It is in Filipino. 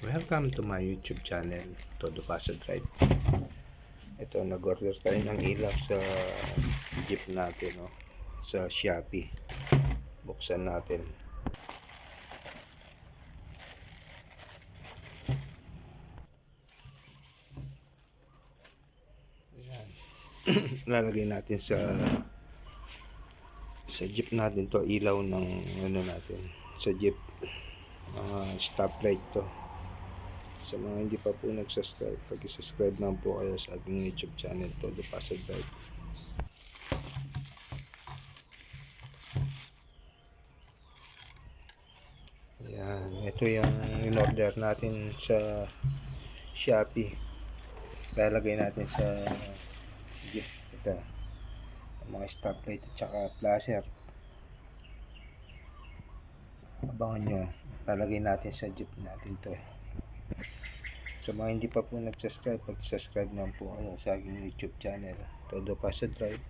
Welcome to my YouTube channel, Todo Paso Drive. Ito, nag-order tayo ng ilaw sa jeep natin, no? sa Shopee. Buksan natin. Ayan. Lalagay natin sa sa jeep natin to ilaw ng ano natin sa jeep mga stoplight to sa mga hindi pa po nag-subscribe pag-subscribe naman po kayo sa aking youtube channel Todo Pasig Drive. Ayan, ito yung in-order natin sa Shopee. Lalagay natin sa jeep ito mga stoplight at saka flasher abangan nyo lalagay natin sa jeep natin to. eh sa mga hindi pa po nag-subscribe, pag-subscribe naman po kayo sa aking YouTube channel, Todo Paso Drive.